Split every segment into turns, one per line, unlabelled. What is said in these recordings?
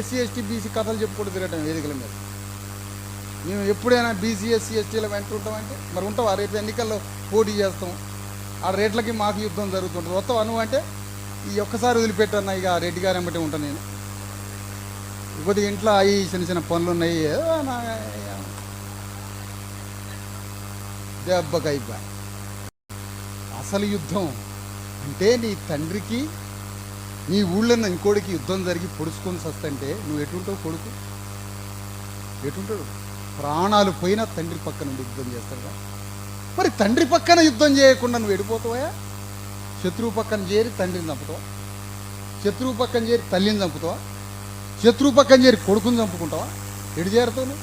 SC ST BC కథలు చెప్పుకుంటూ తిరగటం వేదికల మీద. మేము ఎప్పుడైనా బీసీ ఎస్సీ ఎస్టీల వెంట ఉంటామంటే మరి ఉంటావా? రేపు ఎన్నికల్లో పోటీ చేస్తాం. ఆ రేట్లకి మాకు యుద్ధం జరుగుతుంటుంది. మొత్తం అను అంటే ఈ ఒక్కసారి వదిలిపెట్టన్నా ఇక రెడ్డి గారు వెంబటే ఉంటాను నేను. కొద్దిగా ఇంట్లో అవి చిన్న చిన్న పనులు ఉన్నాయి ఏదో నా అసలు యుద్ధం అంటే నీ తండ్రికి నీ ఊళ్ళో ఇంకోడికి యుద్ధం జరిగి పొడుచుకొని సస్తంటే నువ్వు ఎటుంటావు కొడుకు? ఎటుంటాడు? ప్రాణాలు పోయినా తండ్రి పక్కన నుండి యుద్ధం చేస్తాడు మరి తండ్రి పక్కన యుద్ధం చేయకుండా నువ్వు ఎడిపోతావా శత్రువు పక్కన చేరి తండ్రిని చంపుతావా? శత్రువు పక్కన చేరి తల్లిని చంపుతావా? శత్రువు పక్కన చేరి కొడుకుని చంపుకుంటావా? ఎడి చేరుతావు నువ్వు?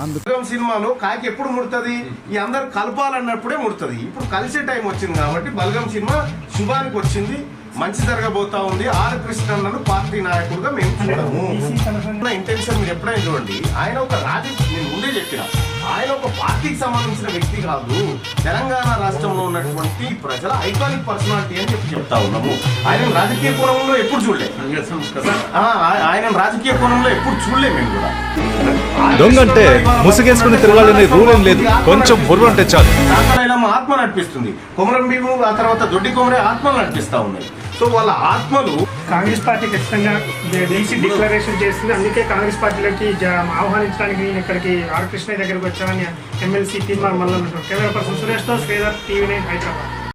అందుకు
బలగం సినిమాలో కాకి ఎప్పుడు ముడుతుంది? ఈ అందరు కలపాలన్నప్పుడే ముడుతుంది. ఇప్పుడు కలిసే టైం వచ్చింది కాబట్టి బలగం సినిమా శుభానికి వచ్చింది. మంచి జరగబోతా ఉంది. ఆర్ కృష్ణన్నను పార్టీ నాయకుడుగా మేము చూడము. నా ఇంటెన్షన్ మీరు ఎప్పుడైనా చూడండి. ఆయన ఒక రాజకీయ నేను ముందే చెప్పిన. ఆయన ఒక పార్టీకి సంబంధించిన వ్యక్తి కాదు. తెలంగాణ రాష్ట్రంలో ఉన్నటువంటి ప్రజల ఐకానిక్ పర్సనాలిటీ అని చెప్పి చెప్తా ఉన్నాము. ఆయన రాజకీయ కోణంలో ఎప్పుడు చూడలే. ఆ, ఆయన రాజకీయ కోణంలో ఎప్పుడు చూడలే మేము కూడా.
దొంగంటే ముసుగేసుకుని తిరగాలనే రూల్ ఏం లేదు. కొంచెం బుర్ర అంటే చాలు
ఆత్మ నడిపిస్తుంది. కొమరం భీము ఆ తర్వాత దొడ్డి కొమరే ఆత్మలు నడిపిస్తా ఉన్నాయి. సో వాళ్ళ ఆత్మలు
కాంగ్రెస్ పార్టీ ఖచ్చితంగా డీసీ డిక్లరేషన్ చేస్తుంది. అందుకే కాంగ్రెస్ పార్టీలోకి ఆహ్వానించడానికి నేను ఇక్కడికి ఆర్ కృష్ణ దగ్గరికి వచ్చామని ఎమ్మెల్సీ తీర్మానం మళ్ళీ కెమెరా పర్సన్ సురేష్తో శ్రీధర్ టీవీ నైన్ హైదరాబాద్.